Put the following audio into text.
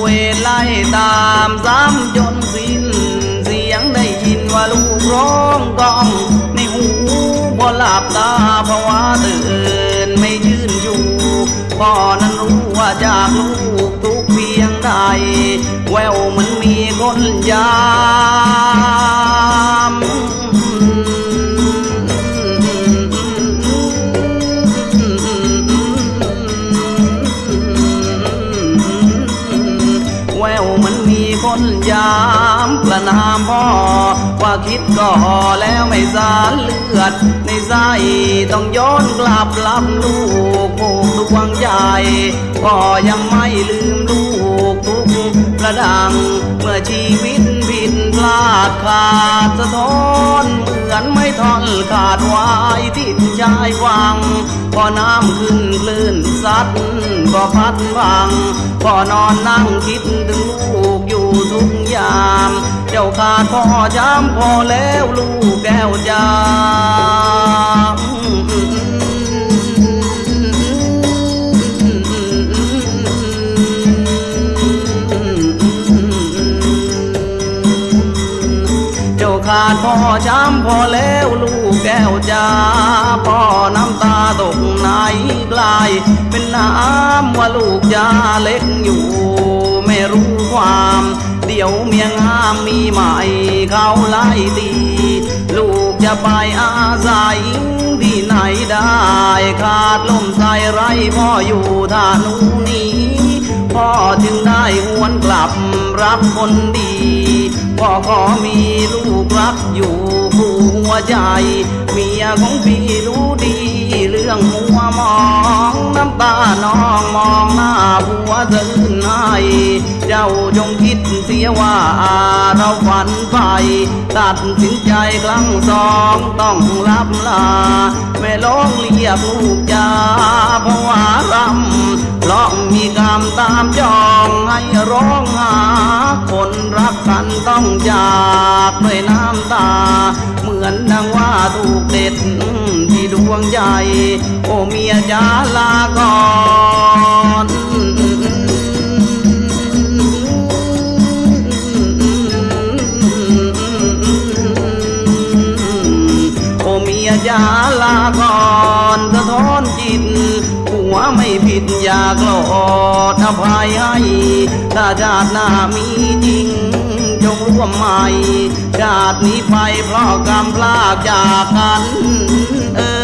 เวรไล่ตามซ้ำจนสิ้น เสียงได้ยินว่าลูกร้องก้อง ในหูบ่หลับตาเพราะว่าตื่นไม่ยืนอยู่พ่อนั้นรู้ว่าจากลูกทุกเพียงใด แววมันมีคนยา มีคนยามประนามพ่อว่าคิดก่อแล้วไม่สารเลือด ในใจต้องย้อนกลับรับลูกผูกดวงใจพ่อยังไม่ลืมลูกทุกประดัง เมื่อชีวิตผิดพลาดขาดสะท้อนเหมือนไม่ทอนขาดวายที่ชายวังพอน้ำขึ้นคลื่นซัดก็พัดพังพอนอนนั่งคิดถึงลูก ขาดพ่อจำพอแล้วลูกแก้วจำเจ้าขาดพ่อจำพอแล้วลูกแก้วจ้าพ่อน้ำตาตกไหนกลาย เป็นน้ำว่าลูกยาเล็กอยู่ ไม่รู้ความ ยวเมียงามมีใหม่เขาไล่ตี ลูกจะไปอาศัยที่ไหนได้ ขาดลมใส่ไรพ่ออยู่ท่านูนี้พ่อจึงได้หวนกลับรับคนดีพ่อขอมีลูกรักอยู่คู่หัวใจ เมียของพี่รู้ดี เรื่องมัวมองน้ำตาน้องมองหน้าผัวเดินให้เจ้าจงคิดส ยว่าเราฝันไปตัดสินใจครั้งสองต้องรับลาแม่ร้องเรียกลูกจาเพราะว่ารำเพราะมีกรรมตามจองให้ร้องหา คนรักกันต้องจากด้วยน้ำตา เหมือนดังว่าถูกเด็ดที่ดวงใจโอ้เมียจ๋าลาก่อน อาลาก่อนสะท้อนจิต หัวไม่ผิดอยากหลอดอภัยให้ถ้าชาติหน้ามีจริงจงร่วมใหม่ชาตินี้ไปเพราะกรรมพลากจากกันเออ